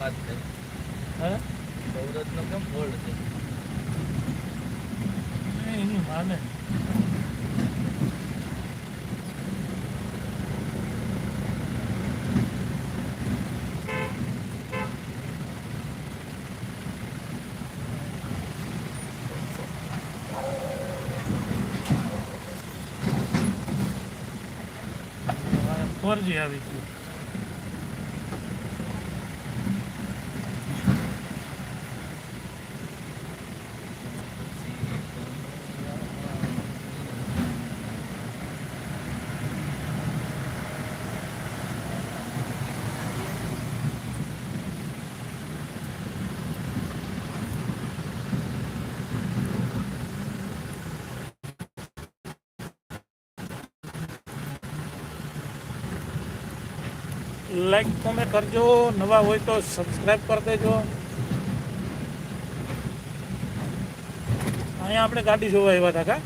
વાત થઈ હે? સૌરતનો કેમ ફોલ્ડ છે? એ એની માને. ફોરજી આવી ગયું. લાઈક તમે કરજો. નવા હોય તો સબસ્ક્રાઈબ કરી દેજો. અહીંયા આપણે ગાડી જોવા આવ્યા હતા કા?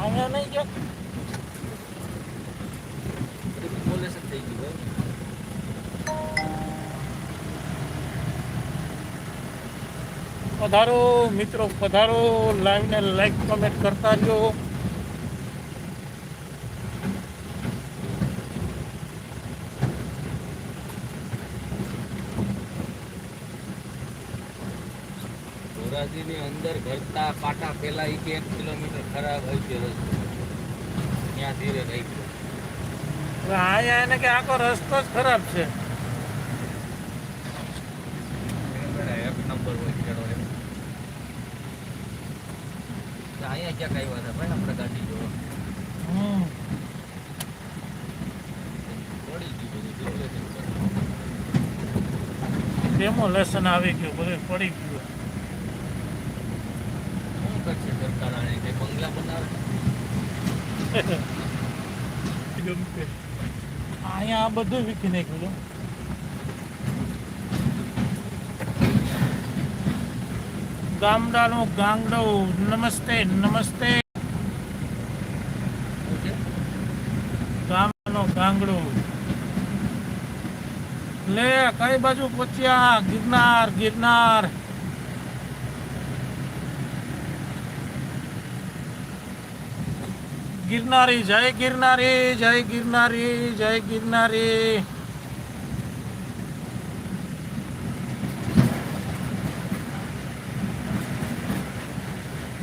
અહીંયા નહીં જો જ થઈ ગયું પધારો મિત્રો પધારો. લાઈવને લાઈક કમેન્ટ કરતા રહ્યો ધોરાજીની અંદર ઘરતા પાટા પહેલાં એક એક કિલોમીટર ખરાબ હોય છે રસ્તો. ત્યાં ધીરે રહી ગયો. હવે અહીંયા એને કે આખો રસ્તો જ ખરાબ છે. એક નંબર હોય ખેડો એમ. તો અહીંયા ક્યાંક આવ્યા હતા? ભાઈ આપણે ગાડી જોવા? ધીરે ધીરે આવી ગયું બધું પડી ગયું શું કરશે સરકાર આને કે બંગલા બનાવે અહીંયા આ બધું વીખી નાખ્યું ગામડાનો ગાંગડો, નમસ્તે નમસ્તે. ગામડાનો ગાંગડો. લે, કઈ બાજુ પહોંચ્યા? ગિરનાર ગિરનાર. ગિરનારી, જય ગિરનારી જય ગિરનારી જય ગિરનારી.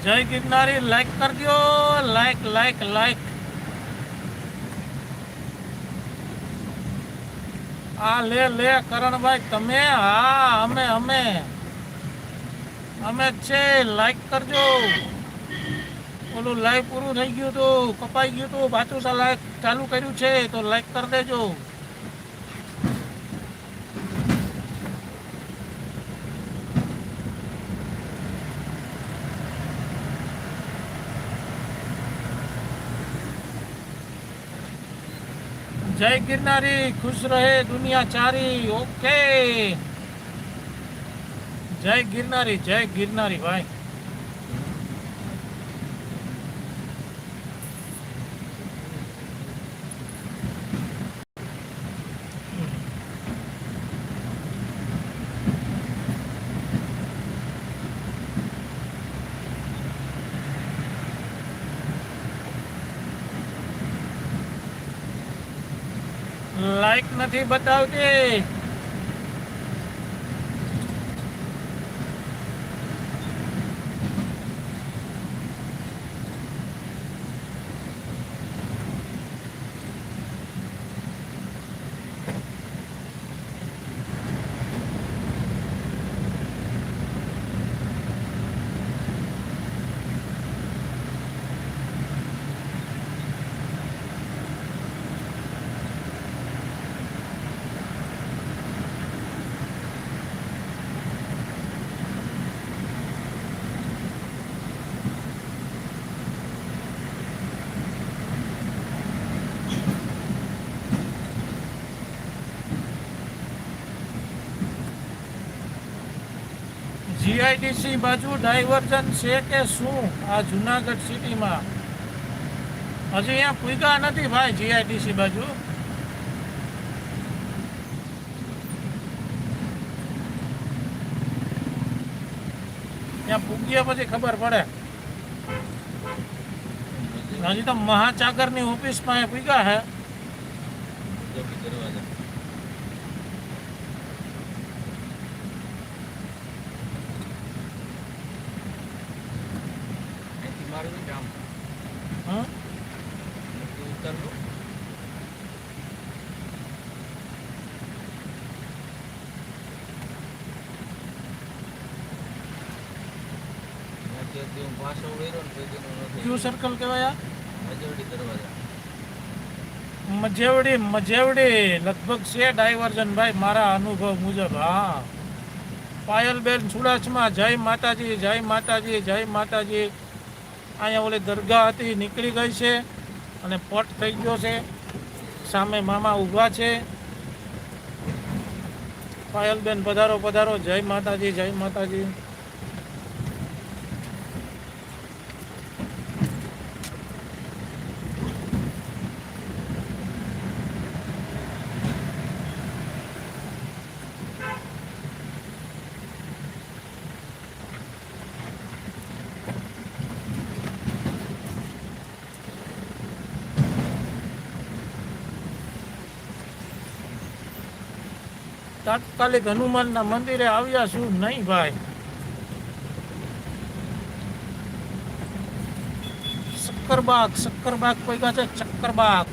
જય ગિરનારી લાઈક કરજો લાઈક લાઈક લાઈક આ લે લે, કરણભાઈ, તમે, હા, અમે અમે. અમે છે લાઈક કરજો. ઓલું લાઈવ પૂરું થઈ ગયું તો, કપાઈ ગયું તો, પાછું સા લાઈક ચાલુ કર્યું છે, તો લાઈક કરી દેજો. જય ગિરનારી, ખુશ રહે દુનિયા ચારી ઓકે જય ગિરનારી જય ગિરનારી, ભાઈ. લાઈક નથી બતાવતી. જીઆઈડીસી બાજુ ડાયવર્ઝન છે કે શું આ જુનાગઢ સિટીમાં? હજી અહીંયા પૂગા નથી ભાઈ જીઆઈડીસી બાજુ. ત્યાં પૂગ્યા પછી ખબર પડે. હજી તો મહાચાગરની ઓફિસ પાસે પૂગ્યા હે ચોકી દરવાજા અહીંથી મારું ને આમ હં? અહીંથી ઉતરવું ત્યાંથી હું પાછો વળ્યો ને તો તેનું નથી કયું સર્કલ કહેવાય મજેવડી મજેવડી લગભગ છે ડાયવર્ઝન ભાઈ મારા અનુભવ મુજબ હા. પાયલબેન સુડાસમાં જય માતાજી જય માતાજી જય માતાજી. અહીંયા ઓલી દરગાહ હતી નીકળી ગઈ છે અને પટ થઈ ગયો છે. સામે મામા ઊભા છે. પાયલબેન પધારો પધારો. જય માતાજી જય માતાજી. તાત્કાલિક હનુમાનના મંદિરે આવ્યા છું. નહીં ભાઈ. શક્કરબાગ શક્કરબાગ પૈકા છે ચક્કરબાગ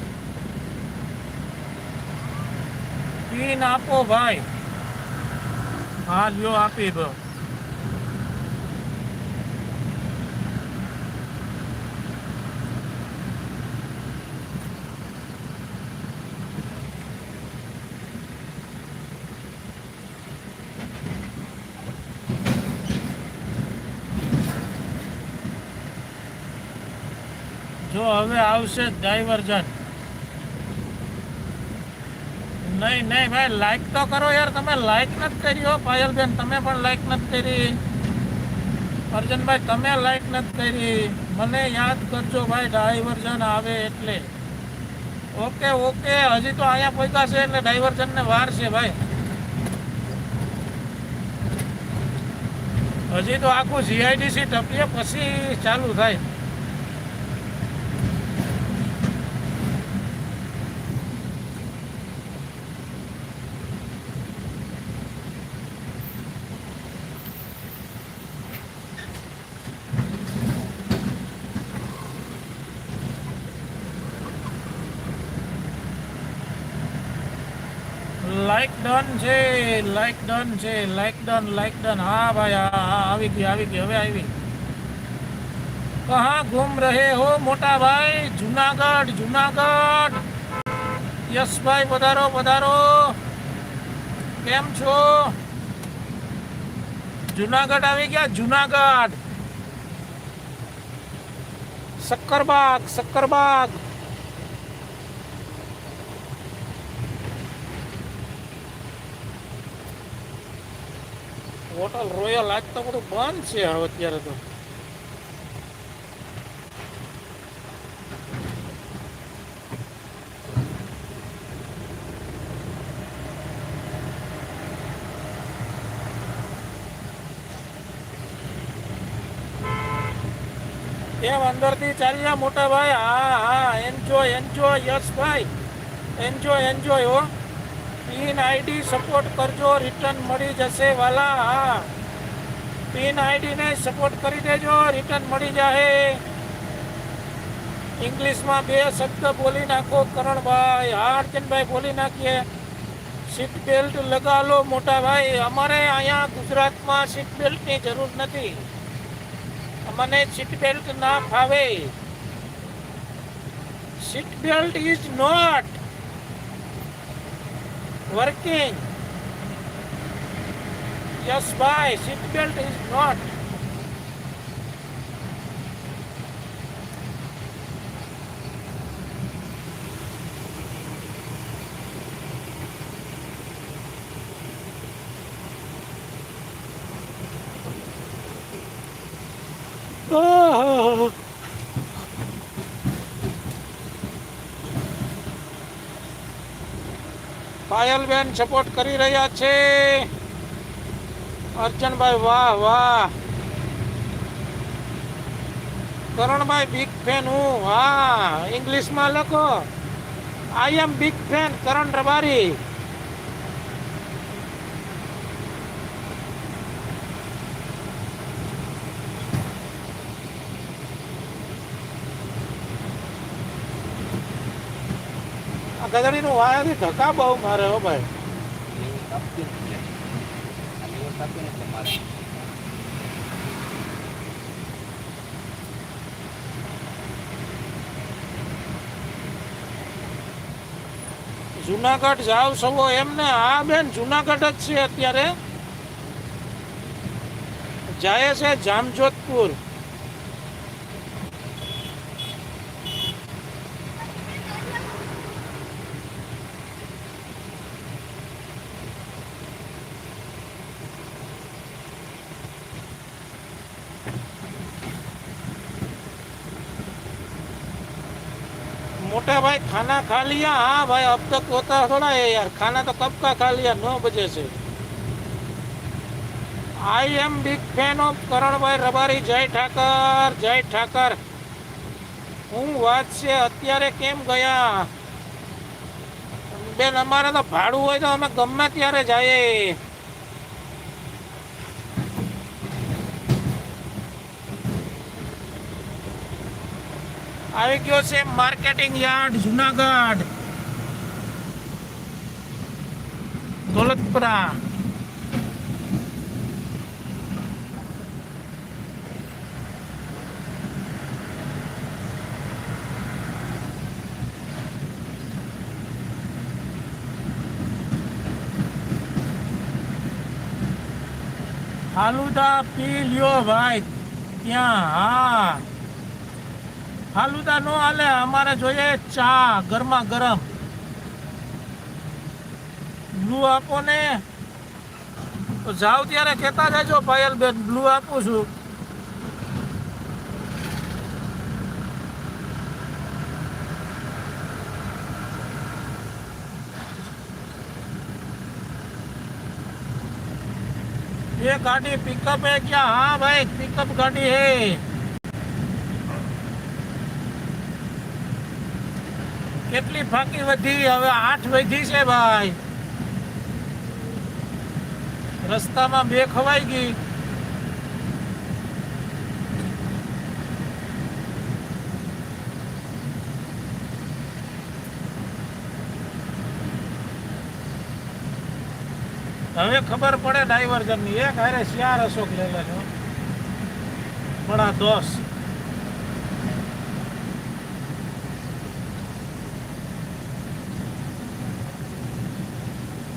પીન આપો ભાઈ. હા, લ્યો આપી દો જો હવે આવશે ડાયવર્ઝન. નહીં નહીં ભાઈ લાઈક તો કરો યાર, તમે લાઈક નથી કરી હો, પાયલબેન, તમે પણ લાઈક નથી કરી. અર્જનભાઈ, તમે લાઈક નથી કરી. મને યાદ કરજો ભાઈ, ડાયવર્ઝન આવે એટલે. ઓકે ઓકે, હજી તો અહીંયા પહોંચ્યા છે એટલે ડાયવર્ઝનને વાર છે ભાઈ. હજી તો આખું જીઆઈડીસી ટપીએ, પછી ચાલુ થાય લાઈક ડન છે લાઈક ડન છે લાઈક ડન લાઈક ડન. હા ભાઈ, હા આવી ગઈ આવી ગઈ, હવે આવી. કહા ઘૂમ રહે હો મોટા ભાઈ? જુનાગઢ જુનાગઢ. યશભાઈ પધારો પધારો કેમ છો? જુનાગઢ આવી ગયા, જુનાગઢ. શક્કરબાગ શક્કરબાગ. હોટલ રોયલ આજ તો બધું બંધ છે હવે અત્યારે તો. એમ અંદરથી ચાલી જા મોટા ભાઈ. હા હા એન્જોય એન્જોય યશ ભાઈ. એન્જોય એન્જોય હો. પિન આઈડી સપોર્ટ કરજો, રિટર્ન મળી જશે, વાલા. હા. પિન આઈડીને સપોર્ટ કરી દેજો, રિટર્ન મળી જાહે. ઇંગ્લિશમાં બે શબ્દ બોલી નાખો, કરણભાઈ. હા, અર્જનભાઈ, બોલી નાખીએ. સીટ બેલ્ટ લગા લો મોટા ભાઈ. અમારે અહીંયા ગુજરાતમાં સીટ બેલ્ટની જરૂર નથી. અમને સીટ બેલ્ટ ના ફાવે. Seat belt is not working. Yes, by seatbelt is not પાયલબેન સપોર્ટ કરી રહ્યા છે. અર્ચનભાઈ વાહ વાહ. કરણભાઈ બિગ ફેન હું. હા ઇંગ્લિશમાં લખો. I am big fan Karan Rabari. આ ગધડીનું વાયાથી ધક્કા બહુ મારે હો ભાઈ. ને ને જુનાગઢ જાવ સવો એમને હા બેન, જુનાગઢ જ છે અત્યારે. જાય છે જામજોધપુર. खाना खा लिया हाँ भाई अब तक होता थोड़ा है यार खाना तो कब का खा लिया नौ बजे से I am big fan of Karan भाई રબારી જય ઠાકર જય ઠાકર હું વાત છે અત્યારે કેમ ગયા બેન અમારે તો ભાડું હોય તો અમે ગમે ત્યારે જઈએ આવી ગયો છે માર્કેટિંગ યાર્ડ જુનાગઢ દોલતપુરા ફાલુદા પી લ્યો ભાઈ ત્યાં હા ફાલુદા નો હાલે અમારે જોઈએ ચા ગરમા ગરમ બ્લુ આપો ને તો જાવ ત્યારે કહેતા જજો પાયલ બેન બ્લુ આપું છું ये गाड़ी पिकअप है क्या हाँ भाई पिकअप गाड़ी है કેટલી ફાંકી વધી? હવે આઠ વધી છે ભાઈ. રસ્તામાં બે ખવાઈ ગઈ. હવે ખબર પડે ડાયવર્ઝનની એક હારે શિયાર અશોક લેલા છો બડા દોસ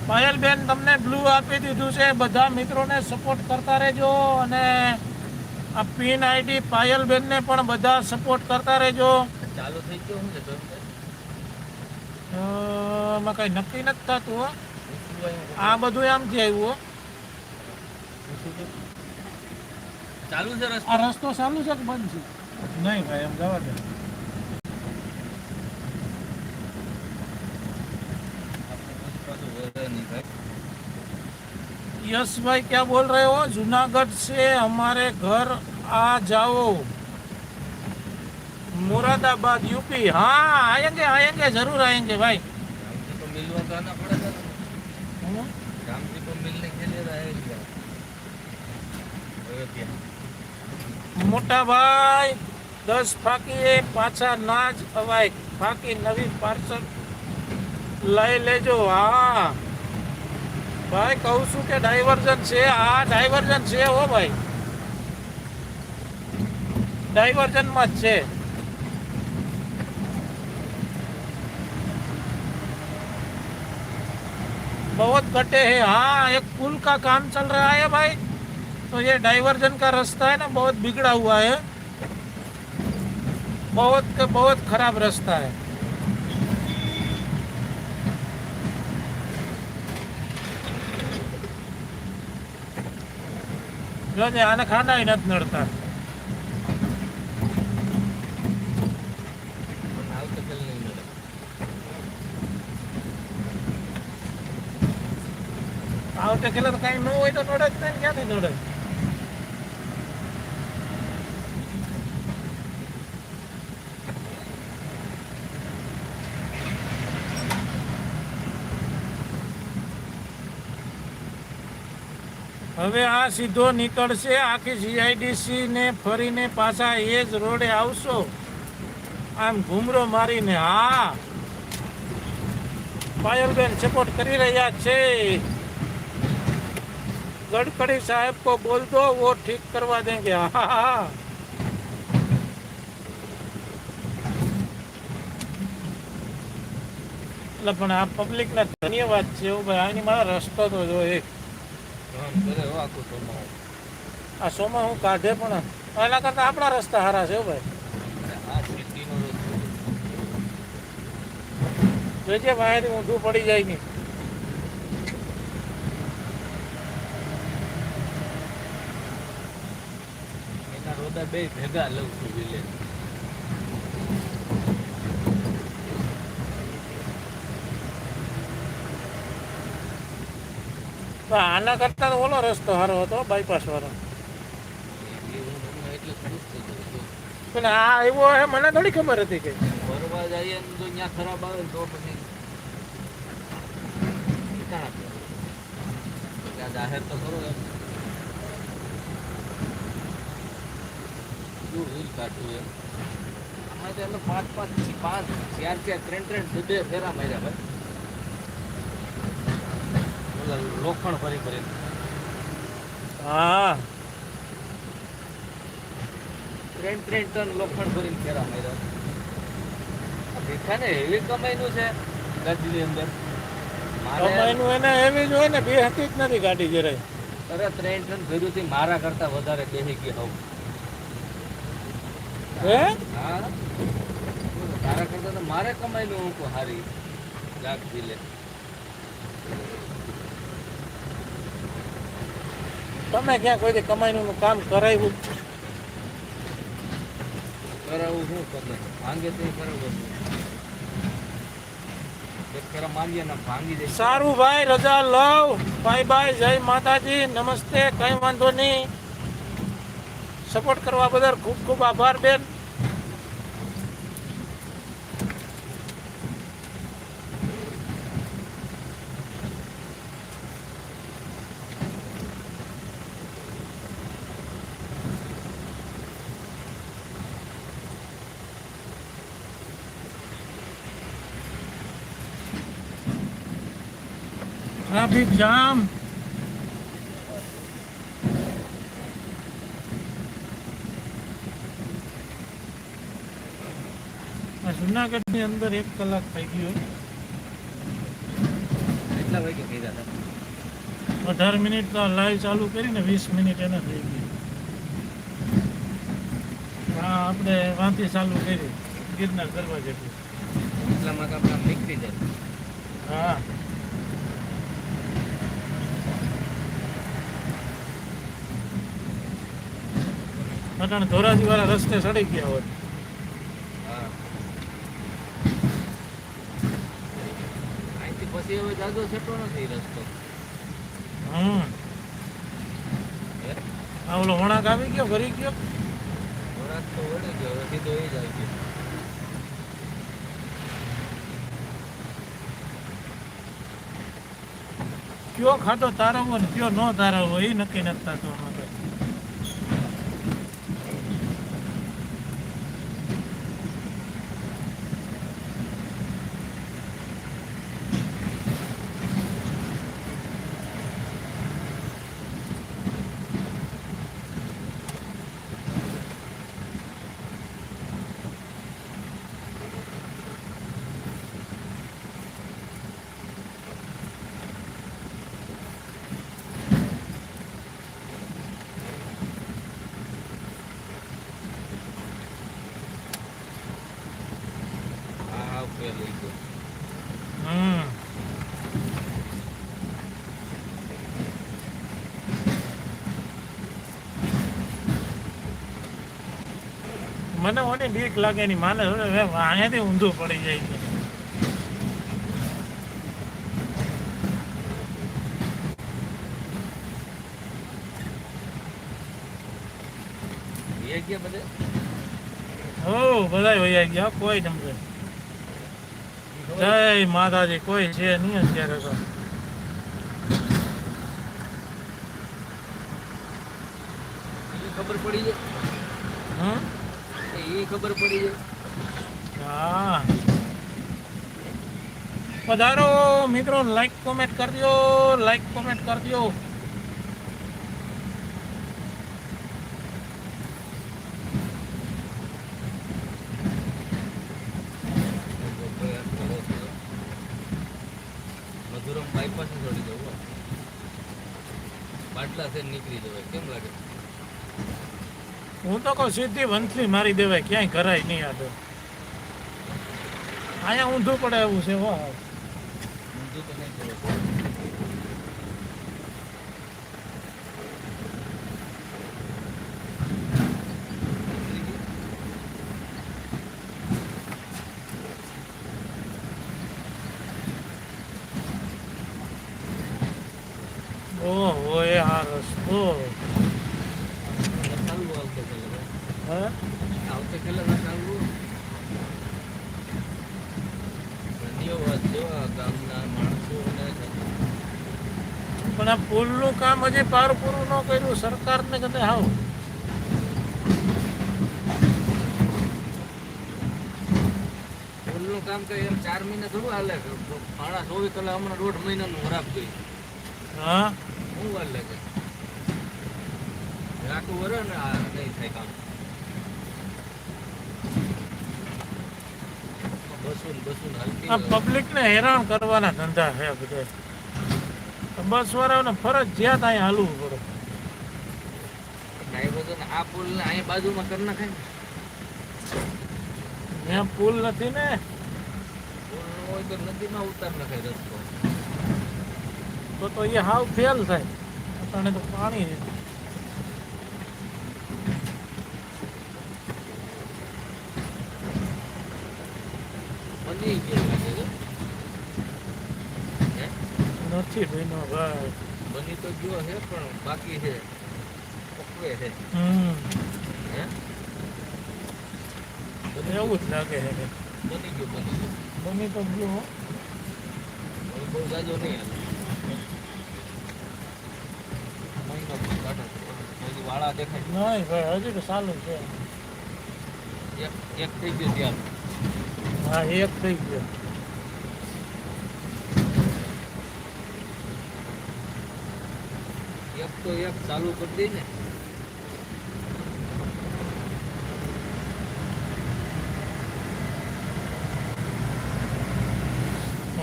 પાયલબેન તમને બ્લુ આપી દીધું છે. બધા મિત્રોને સપોર્ટ કરતા રહેજો અને આ પિન આઈડી પાયલબેનને પણ બધા સપોર્ટ કરતા રહેજો. ચાલુ થઈ ગયો હું છે તો એમ થાય. અ, એમાં કઈ નક્કી નથી થતું આ બધું આમથી આવ્યું હો. ચાલુ છે રસ્તો? આ રસ્તો ચાલુ છે કે બંધ છે? નહીં ભાઈ એમ જવા દે. यश भाई क्या बोल रहे हो जूनागढ़ से हमारे घर आ जाओ मुरादाबाद यूपी हाँ आएंगे आएंगे जरूर आएंगे भाई रामजी को मिलवा तो आना पड़ेगा ना हम्म, रामजी को मिलने के लिए रहेगा अयोध्या મોટા ભાઈ દસ ફાંકીએ પાછા ના જ અવાય ફાંકી નવી પાર્સલ લઈ લેજો હા ભાઈ કહું છું કે ડાયવર્ઝન છે હા ડાયવર્ઝન છે હો ભાઈ ડાયવર્ઝનમાં જ છે बहुत कटे हैं हाँ एक पुल का काम चल रहा है भाई तो ये डाइवर्जन का रास्ता है ना बहुत बिगड़ा हुआ है बहुत के बहुत खराब रास्ता है જોજે આને ખાંડા નથી નડતા. આવટે ખેલા તો કઈ ન હોય તો નડે જ નહીં, ક્યાંથી નડે? હવે આ સીધો નીકળશે આખી જીઆઈડીસી ને ફરીને પાછા એ જ રોડે આવશો આમ ઘૂમરો મારીને હા પાયલબેન સપોર્ટ કરી રહ્યા છે ગડકરી સાહેબ કો બોલ દો वो ठीक करवा देंगे હા હા એટલે પણ આ પબ્લિક ના ધન્યવાદ છે એવું ભાઈ આની મારા રસ્તો તો જો એક આ સોમાં હું કાઢે પણ એના કરતા આપણા રસ્તા સારા છે ભાઈ. જોજે વાંહેથી ઊંધું પડી જાય નહીં રોદા બે ભેગા લઉં છું વિલેજ. આના કરતા તો ઓલો રસ્તો સારો હતો બાયપાસ વાળો. પણ આ આવ્યો હે, મને થોડી ખબર હતી કે. ફરવા જઈએ ને તો ત્યાં ખરાબ આવે તો પછી જાહેર તો કરો એમ. શું રીલ એમ? આમાં તો અમે પાંચ પાંચ પાંચ, ચાર ચાર, ત્રણ ત્રણ બે ફેરા માર્યા ભાઈ. લોખંડ ફરી ફરી. હા. ત્રણ ત્રણ ટન લોખંડ ભરીને ફેરા માર્યા. ભીખાને એવી કમાઈનું છે ગાડીની અંદર? કમાઈનું એને એવી જ હોય ને બે હતી જ નથી ગાડી જરાય અરે ત્રણ ટન ભર્યું થી મારા કરતા વધારે બેસી ગઈ હોઉં. હે? હા. મારા કરતા તો મારે કમાઈનું હું હારી. ગાડી લે. તમે ક્યાં કોઈ કમાઈનું કામ કરાવ્યું? કરાવું શું કરે ભાંગે તે કરાવું સારું ભાઈ રજા લવ. બાય બાય જય માતાજી. નમસ્તે કઈ વાંધો નહીં. સપોર્ટ કરવા બદલ ખૂબ ખૂબ આભાર બેન. જામ. આ જુનાગઢની અંદર એક કલાક થઈ ગયો કેટલા વાગે કીધા હતા? અઢાર મિનિટ તો લાઈવ ચાલુ કરીને વીસ મિનિટ એને થઈ ગઈ હા આપણે વાંથી ચાલુ કરી ગિરનાર કરવા જેટલું એટલામાં તો આપણે નીકળી જાય. હા. અટાણે ધોરાજી વાળા રસ્તે સડી ગયા હોય. પછી હવે જાજો છેટો નથી રસ્તો. હમ. આ ઓલો વણાક આવી ગયો ઘરી ગયો? થોડાક તો વળી ગયો હવે સીધો એ જ આવી ગયો. કયો ખાટો તારવો ને કયો ન તારવો એ નક્કી નથી થતું મને ઓની બીક લાગે ની માને અહીંયાથી ઊંધું પડી જાય છે. ઓ વૈયા ગયા કોઈ સમજે જય માતાજી કોઈ છે નહીં અત્યારે તો. ખબર પડી ખબર પડી જાય. હા. પધારો મિત્રો લાઈક કોમેન્ટ કરજો લાઈક કોમેન્ટ કરજો મધુરમ બાયપાસ છોડી જવું હો. બાટલા છે નીકળી જવાય કેમ લાગે હું તો કહું, સીધી વંથલી મારી દેવાય, ક્યાંય કરાય નહીં આ તો. અહીંયા ઊંધું પડે એવું છે હો ઊંધું તો નહીં જવાય ઓહો એ આ રસ્તો ચાલુ આવતે પેલા હે આવતે પેલા ચાલુ ધન્યવાદ જેવા ગામના માણસોને પણ આ પુલનું કામ હજી પાર પૂરું ન કર્યું સરકારને કદે હાવ. પુલનું કામ એમ ચાર મહિના થોડું હાલે માણસ ચોવીસ કલાક હમણાં દોઢ મહિનાનું ખરાબ ગઈ હા? શું વાર લાગે આખું વરે ને આ નહીં થાય કામ. બસું ને બસું ને હલકી આ પબ્લિકને હેરાન કરવાના ધંધા છે બધે. બસ વાળાઓને ફરજિયાત અહીંયા હાલવું પડે. ડ્રાઈવર આ પુલ ને અહીં બાજુમાં કરી નાખે ને. ત્યાં પુલ નથી ને પુલ ન હોય તો નદીમાં ઉતાર નાખે રસ્તો. તો તો એ હાવ ફેલ થાય. અત્યારે તો પાણી છે બની ગયો લાગે છે હે? નથી ભાઈનો ભાઈ બની તો ગયો છે પણ બાકી છે પકવે છે હે? એવું જ લાગે છે બની ગયો બની ગયો. બની તો ગયું. બહુ જાજો નહીં વાળા દેખાય. નહીં ભાઈ હજી તો ચાલુ છે. એક એક થઈ ગયો ત્યાં. હા એક થઈ ગયો એક તો એક ચાલુ કરી દઈ ને.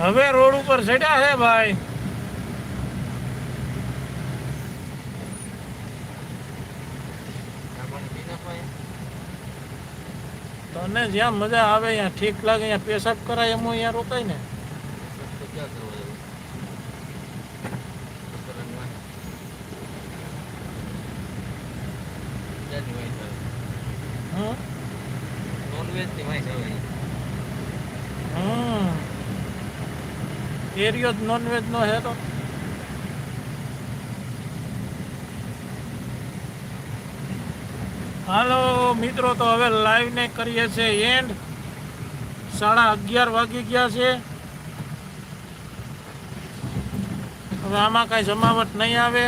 હવે રોડ ઉપર ચડ્યા છે ભાઈ. તને જ્યાં મજા આવે ત્યાં ઠીક લાગે ત્યાં પેશાબ કરાય એમ અહીંયા રોકાય ને તો ક્યાં કરવા જવું રનમાં ક્યાંની વાંચ આવે હમ નોનવેજની વાંચ આવે હમ એરિયો જ નોનવેજ નો છે તો હાલો મિત્રો, તો હવે લાઈવ ને કરીએ છે એન્ડ સાડા અગિયાર વાગી ગયા છે. હવે આમાં કાંઈ જમાવટ નહીં આવે.